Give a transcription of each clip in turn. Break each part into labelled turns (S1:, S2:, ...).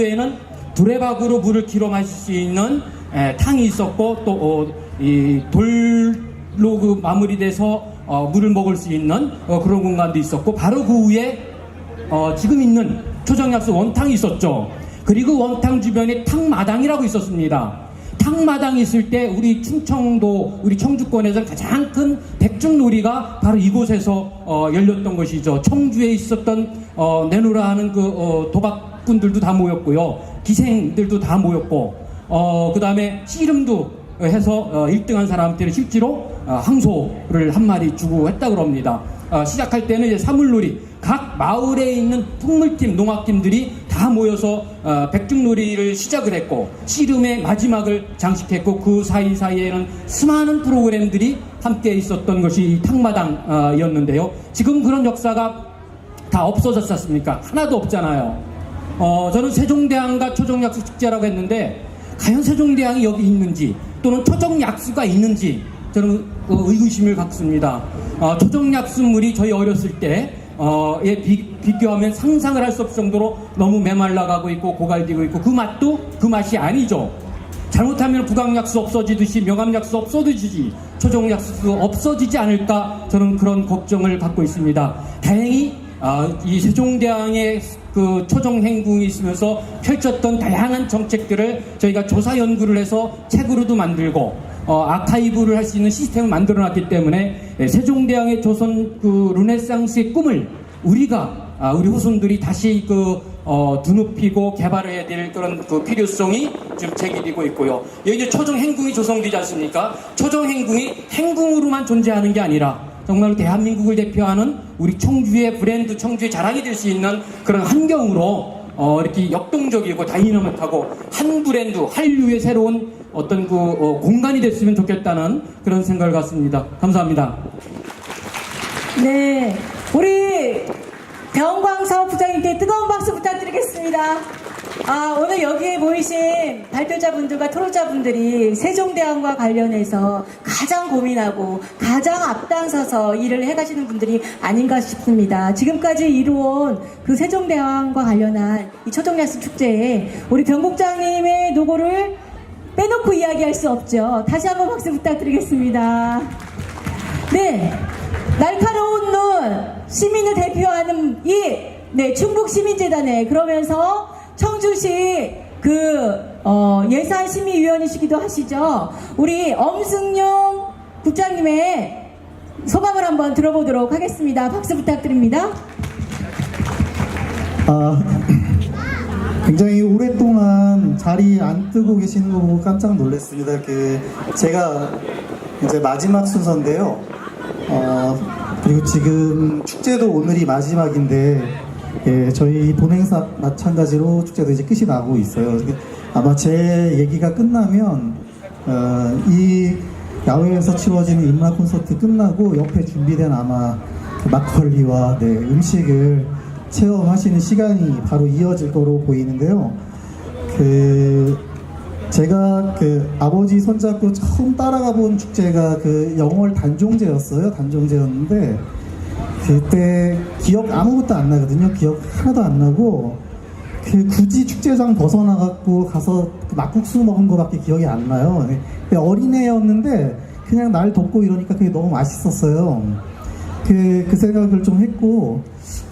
S1: 이후에는 두레박으로 물을 길어 마실 수 있는 에, 탕이 있었고 또 어, 이 돌로 그 마무리돼서 어, 물을 먹을 수 있는 어, 그런 공간도 있었고 바로 그 위에 어, 지금 있는 초정약수 원탕이 있었죠. 그리고 원탕 주변에 탕마당이라고 있었습니다. 탕마당이 있을 때 우리 충청도 우리 청주권에서 가장 큰 백중놀이가 바로 이곳에서 어, 열렸던 것이죠. 청주에 있었던 어, 내노라 하는 그 어, 도박 꾼들도 다 모였고요. 기생들도 다 모였고 어, 그 다음에 씨름도 해서 어, 1등한 사람한테는 실제로 어, 항소를 한 마리 주고 했다 그럽니다. 어, 시작할 때는 이제 사물놀이 각 마을에 있는 풍물팀, 농악팀들이 다 모여서 어, 백중놀이를 시작을 했고 씨름의 마지막을 장식했고 그 사이사이에는 수많은 프로그램들이 함께 있었던 것이 이 탕마당이었는데요. 지금 그런 역사가 다 없어졌지 않습니까? 하나도 없잖아요. 어, 저는 세종대왕과 초정약수 축제라고 했는데 과연 세종대왕이 여기 있는지 또는 초정약수가 있는지 저는 어, 의구심을 갖습니다. 어, 초정약수물이 저희 어렸을 때 어, 에 비, 비교하면 상상을 할 수 없을 정도로 너무 메말라가고 있고 고갈되고 있고 그 맛도 그 맛이 아니죠. 잘못하면 부강약수 없어지듯이 명암약수 없어지듯이 초정약수 없어지지 않을까 저는 그런 걱정을 갖고 있습니다. 다행히 아, 이 세종대왕의 그 초정 행궁이 있으면서 펼쳤던 다양한 정책들을 저희가 조사 연구를 해서 책으로도 만들고 어, 아카이브를 할 수 있는 시스템을 만들어 놨기 때문에 예, 세종대왕의 조선 그 르네상스의 꿈을 우리가 아, 우리 후손들이 다시 그 어, 두눕히고 개발해야 될 그런 그 필요성이 지금 제기되고 있고요. 여기 이제 초정 행궁이 조성되지 않습니까? 초정 행궁이 행궁으로만 존재하는 게 아니라 정말 대한민국을 대표하는 우리 청주의 브랜드, 청주의 자랑이 될 수 있는 그런 환경으로 어, 이렇게 역동적이고 다이나믹하고 한 브랜드, 한류의 새로운 어떤 그 어, 공간이 됐으면 좋겠다는 그런 생각을 갖습니다. 감사합니다.
S2: 네, 우리 병광 사업부장님께 뜨거운 박수 부탁드리겠습니다. 아, 오늘 여기에 모이신 발표자분들과 토론자분들이 세종대왕과 관련해서 가장 고민하고 가장 앞장서서 일을 해가시는 분들이 아닌가 싶습니다. 지금까지 이루어온 그 세종대왕과 관련한 이 초정야수 축제에 우리 병국장님의 노고를 빼놓고 이야기할 수 없죠. 다시 한번 박수 부탁드리겠습니다. 네. 날카로운 눈, 시민을 대표하는 이, 네, 충북시민재단에 그러면서 청주시 그, 어, 예산심의위원이시기도 하시죠. 우리 엄승용 국장님의 소감을 한번 들어보도록 하겠습니다. 박수 부탁드립니다.
S3: 아, 굉장히 오랫동안 자리 안 뜨고 계시는 거 보고 깜짝 놀랐습니다. 그 제가 이제 마지막 순서인데요. 어, 그리고 지금 축제도 오늘이 마지막인데 예, 저희 본행사 마찬가지로 축제도 이제 끝이 나고 있어요. 아마 제 얘기가 끝나면 어, 이 야외에서 치러지는 인마 콘서트 끝나고 옆에 준비된 아마 그 막걸리와 네, 음식을 체험하시는 시간이 바로 이어질 거로 보이는데요. 그 제가 그 아버지 손잡고 처음 따라가 본 축제가 그 영월 단종제였어요. 단종제였는데 그때 기억 아무것도 안 나거든요. 기억 하나도 안 나고 그 굳이 축제장 벗어나갖고 가서 그 막국수 먹은 거밖에 기억이 안 나요. 근데 어린애였는데 그냥 날 덮고 이러니까 그게 너무 맛있었어요. 그, 그 생각을 좀 했고,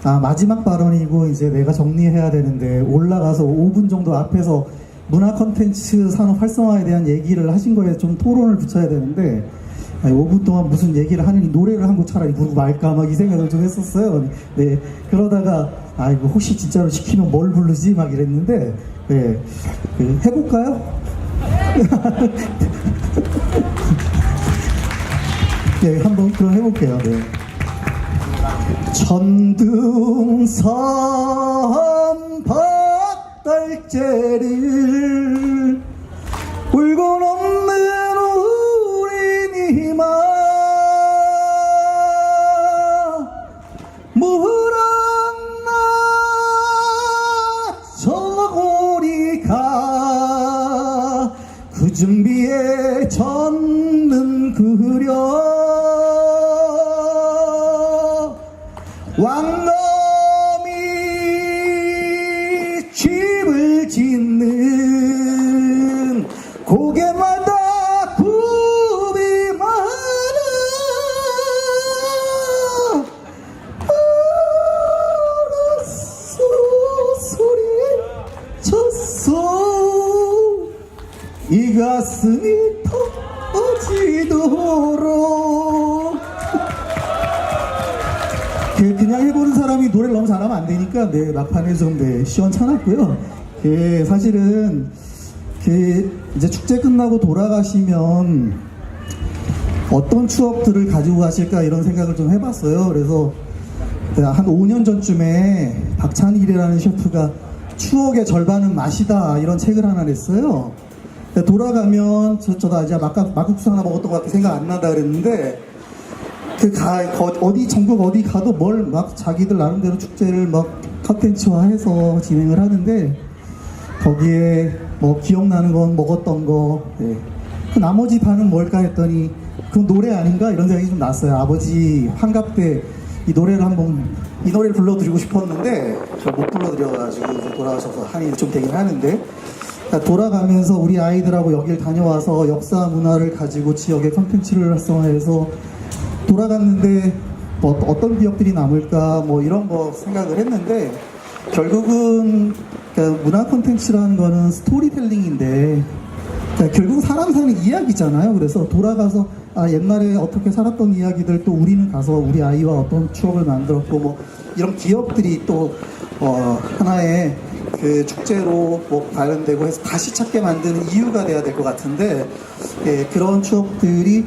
S3: 아, 마지막 발언이고 이제 내가 정리해야 되는데 올라가서 5분 정도 앞에서 문화 컨텐츠 산업 활성화에 대한 얘기를 하신 거에 좀 토론을 붙여야 되는데, 아니, 5분 동안 무슨 얘기를 하느니 노래를 한곡 차라리 부르고 말까 막 이 생각을 좀 했었어요. 네. 그러다가, 아, 이거 혹시 진짜로 시키면 뭘 부르지? 막 이랬는데, 네. 그, 해볼까요? 네, 한번 그럼 해볼게요. 네. 천둥섬 박달재를 울고 넘 물었나 저고리가 그준 가슴이 터지도록 그- 그냥 해보는 사람이 노래를 너무 잘하면 안 되니까 네 막판에 좀 네, 시원찮았고요. 그 사실은 그 이제 축제 끝나고 돌아가시면 어떤 추억들을 가지고 가실까 이런 생각을 좀 해봤어요. 그래서 네, 한 5년 전쯤에 박찬일이라는 셰프가 추억의 절반은 맛이다 이런 책을 하나 냈어요. 근데 돌아가면 저, 저도 아직 막가, 막국수 하나 먹었던 것 같게 생각 안 난다 그랬는데 그 가, 거- 어디 전국 어디 가도 뭘 막 자기들 나름대로 축제를 막 컨텐츠화해서 진행을 하는데 거기에 뭐 기억나는 건 먹었던 거, 네. 그 나머지 반은 뭘까 했더니 그 노래 아닌가 이런 생각이 좀 났어요. 아버지 환갑 때 이 노래를 한번 이 노래를 불러드리고 싶었는데 저 못 불러드려가지고 이제 돌아가셔서 한이 좀 되긴 하는데 그러니까 돌아가면서 우리 아이들하고 여길 다녀와서 역사 문화를 가지고 지역의 컨텐츠를 활성화해서 돌아갔는데 뭐 어떤 기억들이 남을까 뭐 이런 거 생각을 했는데 결국은 그러니까 문화 콘텐츠라는 거는 스토리텔링인데 그러니까 결국 사람 사는 이야기잖아요. 그래서 돌아가서 아 옛날에 어떻게 살았던 이야기들 또 우리는 가서 우리 아이와 어떤 추억을 만들었고 뭐 이런 기억들이 또 어, 하나의 그 축제로 뭐 관련되고 해서 다시 찾게 만드는 이유가 돼야 될 것 같은데 예, 그런 추억들이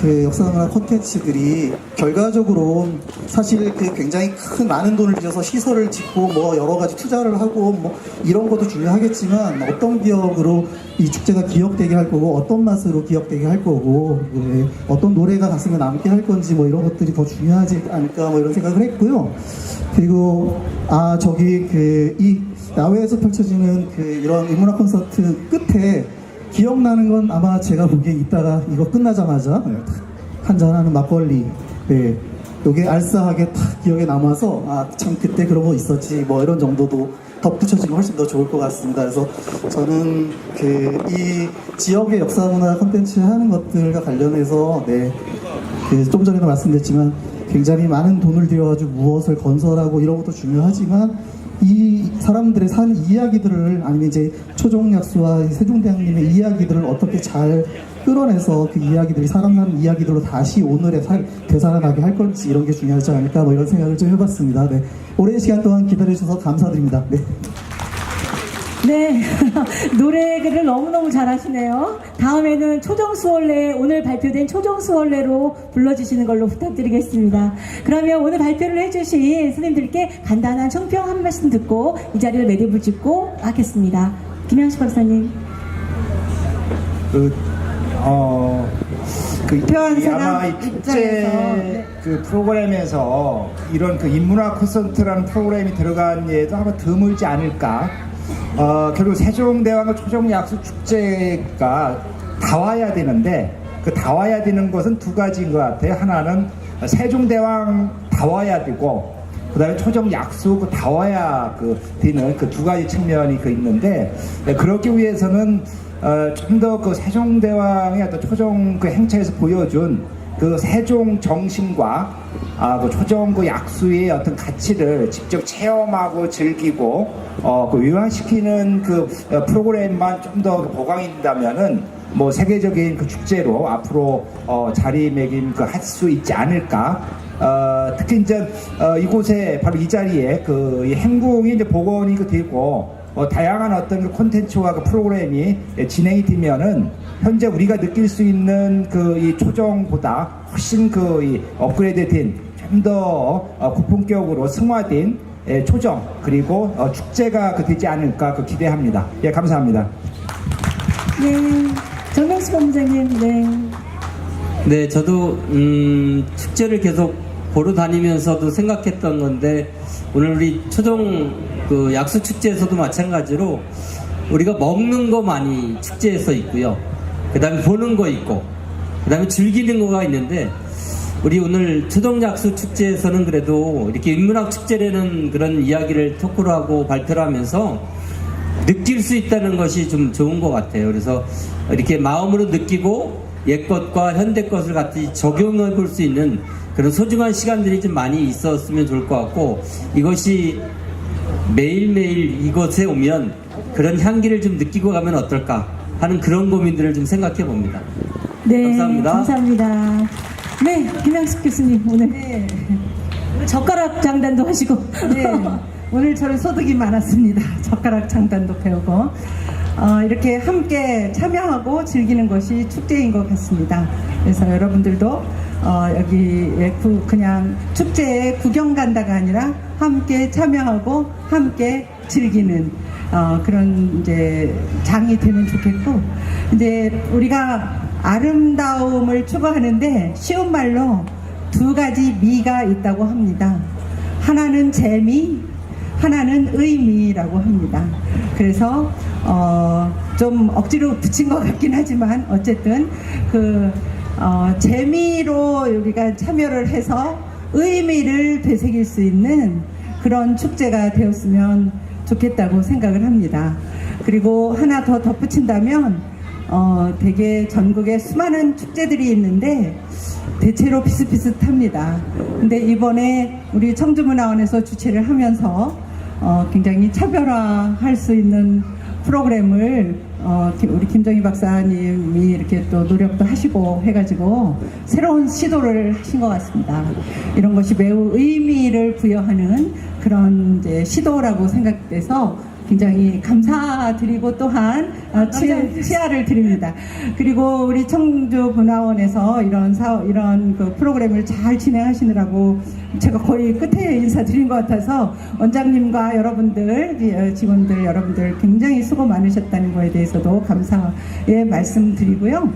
S3: 그 역사문화 콘텐츠들이 결과적으로 사실 그 굉장히 큰 많은 돈을 들여서 시설을 짓고 뭐 여러 가지 투자를 하고 뭐 이런 것도 중요하겠지만 어떤 기억으로 이 축제가 기억되게 할 거고 어떤 맛으로 기억되게 할 거고 예, 어떤 노래가 가슴에 남게 할 건지 뭐 이런 것들이 더 중요하지 않을까 뭐 이런 생각을 했고요. 그리고 아 저기 그이 야외에서 펼쳐지는 그 이런 인문학 콘서트 끝에 기억나는 건 아마 제가 보기에 이따가 이거 끝나자마자 한잔하는 막걸리. 네. 요게 알싸하게 탁 기억에 남아서 아 참 그때 그런 거 있었지 뭐 이런 정도도 덧붙여지면 훨씬 더 좋을 것 같습니다. 그래서 저는 그 이 지역의 역사 문화 콘텐츠 하는 것들과 관련해서 네 그 좀 전에도 말씀드렸지만 굉장히 많은 돈을 들여가지고 무엇을 건설하고 이런 것도 중요하지만 이 사람들의 산 이야기들을 아니면 이제 초종약수와 세종대왕님의 이야기들을 어떻게 잘 끌어내서 그 이야기들이 사람 사는 이야기들로 다시 오늘의 살 되살아나게 할 건지 이런 게 중요하지 않을까 뭐 이런 생각을 좀 해봤습니다. 네. 오랜 시간 동안 기다려주셔서 감사드립니다. 네.
S2: 네, 노래를 너무너무 잘하시네요. 다음에는 초정수월래, 오늘 발표된 초정수월래로 불러주시는 걸로 부탁드리겠습니다. 그러면 오늘 발표를 해주신 스님들께 간단한 총평 한 말씀 듣고 이 자리를 매듭을 짓고 하겠습니다. 김양식 박사님.
S4: 그, 어, 그,
S2: 투표한
S4: 이 아마 이 축제
S2: 네.
S4: 그 프로그램에서 이런 그 인문화 콘서트라는 프로그램이 들어간 예도 아마 드물지 않을까. 어, 결국 세종대왕과 초정약수 축제가 다 와야 되는데 그 다 와야 되는 것은 두 가지인 것 같아요. 하나는 세종대왕 다 와야 되고 그다음에 초정 약수 그 다 와야 그 되는 그 두 가지 측면이 그 있는데 네, 그러기 위해서는 어, 좀 더 그 세종대왕의 어떤 초정 그 행차에서 보여준 그 세종 정신과 아, 그 초정 그 약수의 어떤 가치를 직접 체험하고 즐기고 어, 그 위반시키는 그 어, 프로그램만 좀 더 보강이 된다면은 뭐 세계적인 그 축제로 앞으로 어, 자리매김 그 할 수 있지 않을까. 어, 특히 이제 어, 이곳에 바로 이 자리에 그이 행궁이 이제 복원이 그 되고 어, 다양한 어떤 그 콘텐츠와 그 프로그램이 예, 진행이 되면은 현재 우리가 느낄 수 있는 그 이 초정보다 훨씬 그이 업그레이드된 좀 더 어, 고품격으로 승화된 예, 초정 그리고 어, 축제가 그 되지 않을까 그 기대합니다. 예, 감사합니다.
S2: 네, 정명수 본부장님, 네.
S5: 네, 저도 음, 축제를 계속 보러 다니면서도 생각했던 건데 오늘 우리 초정 그 약수 축제에서도 마찬가지로 우리가 먹는 거 많이 축제에서 있고요. 그다음에 보는 거 있고 그다음에 즐기는 거가 있는데 우리 오늘 초정 약수 축제에서는 그래도 이렇게 인문학 축제라는 그런 이야기를 토크로 하고 발표를 하면서 느낄 수 있다는 것이 좀 좋은 것 같아요. 그래서 이렇게 마음으로 느끼고 옛 것과 현대 것을 같이 적용해 볼 수 있는 그런 소중한 시간들이 좀 많이 있었으면 좋을 것 같고 이것이 매일매일 이곳에 오면 그런 향기를 좀 느끼고 가면 어떨까 하는 그런 고민들을 좀 생각해 봅니다.
S2: 네,
S5: 감사합니다.
S2: 감사합니다. 네, 김양숙 교수님 오늘
S6: 네,
S2: 젓가락 장단도 하시고
S6: 네. 오늘 저는 소득이 많았습니다. 젓가락 장단도 배우고 어, 이렇게 함께 참여하고 즐기는 것이 축제인 것 같습니다. 그래서 여러분들도 어, 여기 그냥 축제에 구경 간다가 아니라 함께 참여하고 함께 즐기는 어, 그런 이제 장이 되면 좋겠고 이제 우리가 아름다움을 추구하는데 쉬운 말로 두 가지 미가 있다고 합니다. 하나는 재미, 하나는 의미라고 합니다. 그래서 어, 좀 억지로 붙인 것 같긴 하지만 어쨌든 그 어, 재미로 우리가 참여를 해서 의미를 되새길 수 있는 그런 축제가 되었으면 좋겠다고 생각을 합니다. 그리고 하나 더 덧붙인다면 어, 되게 전국에 수많은 축제들이 있는데 대체로 비슷비슷합니다. 근데 이번에 우리 청주문화원에서 주최를 하면서 어, 굉장히 차별화할 수 있는 프로그램을 어, 김- 우리 김정희 박사님이 이렇게 또 노력도 하시고 해가지고 새로운 시도를 하신 것 같습니다. 이런 것이 매우 의미를 부여하는 그런 시도라고 생각돼서 굉장히 감사드리고 또한 어, 치, 치아 를 드립니다. 그리고 우리 청주문화원에서 이런 사 이런 그 프로그램을 잘 진행하시느라고 제가 거의 끝에 인사드린 것 같아서 원장님과 여러분들 어, 직원들 여러분들 굉장히 수고 많으셨다는 거에 대해서도 감사의 말씀드리고요.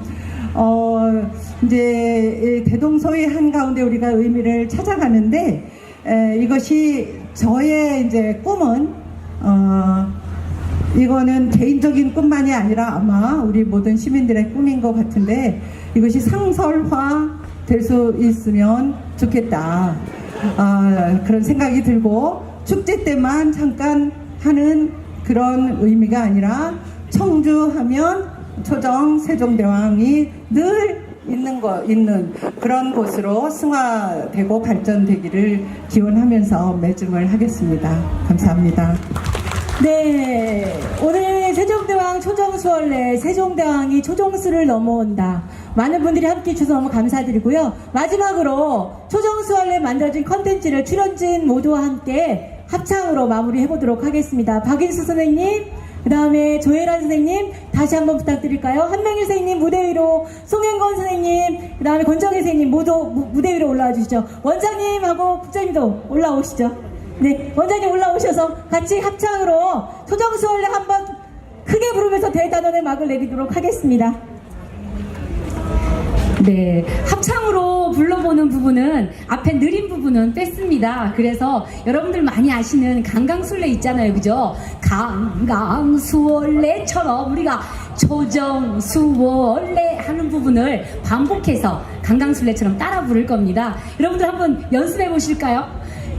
S6: 어 이제 이 대동소이 한 가운데 우리가 의미를 찾아가는데 에, 이것이 저의 이제 꿈은 어, 이거는 개인적인 꿈만이 아니라 아마 우리 모든 시민들의 꿈인 것 같은데 이것이 상설화 될 수 있으면 좋겠다. 아, 그런 생각이 들고 축제 때만 잠깐 하는 그런 의미가 아니라 청주 하면 초정 세종대왕이 늘 있는 거 있는 그런 곳으로 승화되고 발전되기를 기원하면서 매증을 하겠습니다. 감사합니다.
S2: 네, 오늘 세종대왕 초정수월래 세종대왕이 초정수를 넘어온다. 많은 분들이 함께 해주셔서 너무 감사드리고요. 마지막으로 초정수월래 만들어진 컨텐츠를 출연진 모두와 함께 합창으로 마무리해보도록 하겠습니다. 박인수 선생님, 그 다음에 조혜란 선생님, 다시 한번 부탁드릴까요? 한명일 선생님 무대 위로, 송현건 선생님, 그 다음에 권정혜 선생님 모두 무- 무대 위로 올라와 주시죠. 원장님하고 국장님도 올라오시죠. 네, 원장님 올라오셔서 같이 합창으로 초정수월래 한번 크게 부르면서 대단원의 막을 내리도록 하겠습니다.
S7: 네, 합창으로 불러보는 부분은 앞에 느린 부분은 뺐습니다. 그래서 여러분들 많이 아시는 강강술래 있잖아요, 그죠? 강강수월래처럼 우리가 조정수월래 하는 부분을 반복해서 강강술래처럼 따라 부를 겁니다. 여러분들 한번 연습해 보실까요?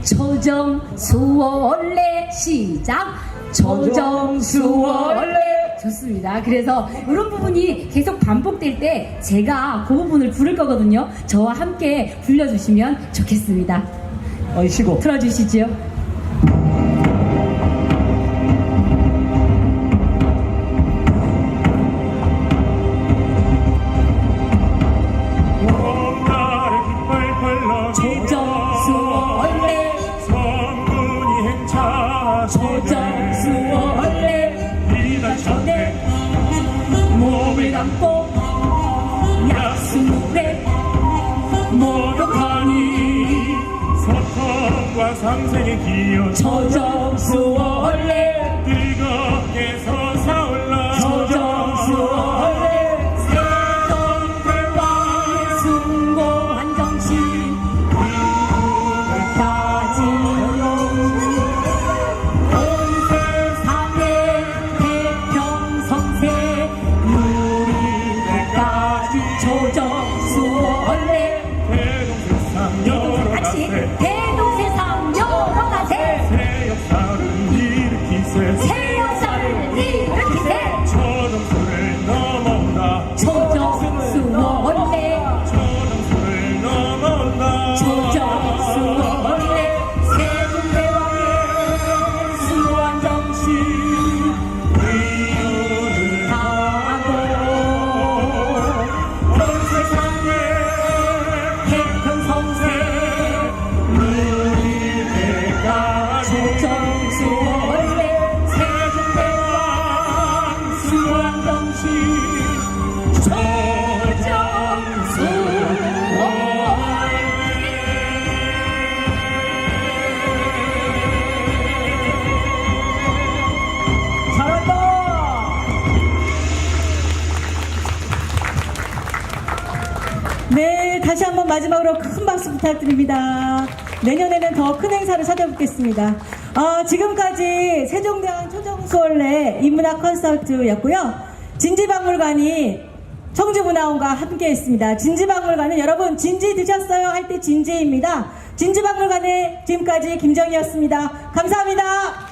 S7: 조정수월래 시작. 조정수월래 좋습니다. 그래서 이런 부분이 계속 반복될 때 제가 그 부분을 부를 거거든요. 저와 함께 불러주시면 좋겠습니다.
S3: 어이시고
S7: 틀어주시지요.
S8: 상생의 기여
S7: 조정수월래
S2: 다시 한번 마지막으로 큰 박수 부탁드립니다. 내년에는 더 큰 행사를 찾아뵙겠습니다. 어, 지금까지 세종대왕 초정수월래 인문학 콘서트였고요. 진지박물관이 청주문화원과 함께 했습니다. 진지박물관은 여러분 진지 드셨어요? 할 때 진지입니다. 진지박물관의 지금까지 김정희였습니다. 감사합니다.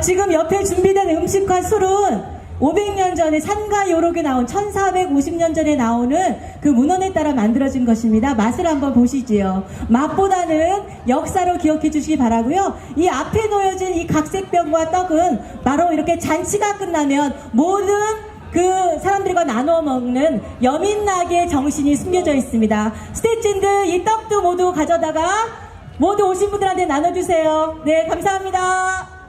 S2: 지금 옆에 준비된 음식과 술은 500년 전에 산과 요록에 나온 1450년 전에 나오는 그 문헌에 따라 만들어진 것입니다. 맛을 한번 보시지요. 맛보다는 역사로 기억해 주시기 바라고요. 이 앞에 놓여진 이 각색병과 떡은 바로 이렇게 잔치가 끝나면 모든 그 사람들과 나눠 먹는 여민나게 정신이 숨겨져 있습니다. 스태츠인들 이 떡도 모두 가져다가 모두 오신 분들한테 나눠주세요. 네, 감사합니다.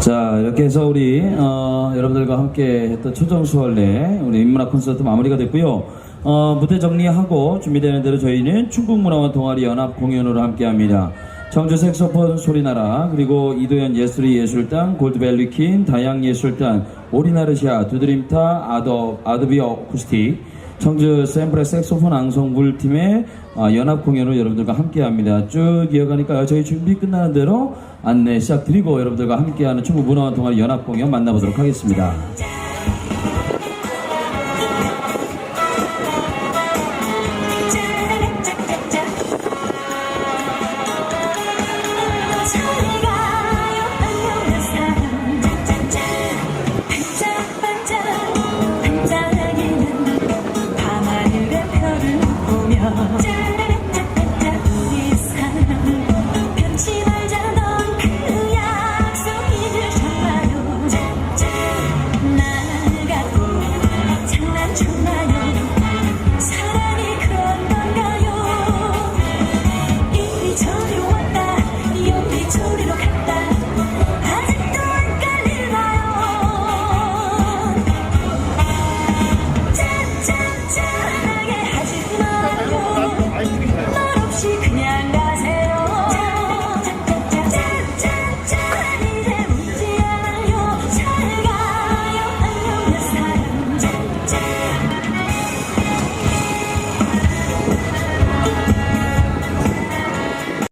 S9: 자 이렇게 해서 우리 어, 여러분들과 함께 했던 초정수월래 우리 인문학 콘서트 마무리가 됐고요. 어, 무대 정리하고 준비되는 대로 저희는 충북문화원 동아리 연합 공연으로 함께합니다. 청주 색소폰 소리나라 그리고 이도현 예술이 예술단 골드벨리킨 다양예술단 오리나르시아 두드림타 아더, 아드비 어쿠스틱 청주 샘플의 색소폰 앙송불 팀의 어, 연합 공연을 여러분들과 함께합니다. 쭉 이어가니까 저희 준비 끝나는 대로 안내 시작 드리고 여러분들과 함께하는 충북 문화원 동아리 연합 공연 만나보도록 하겠습니다.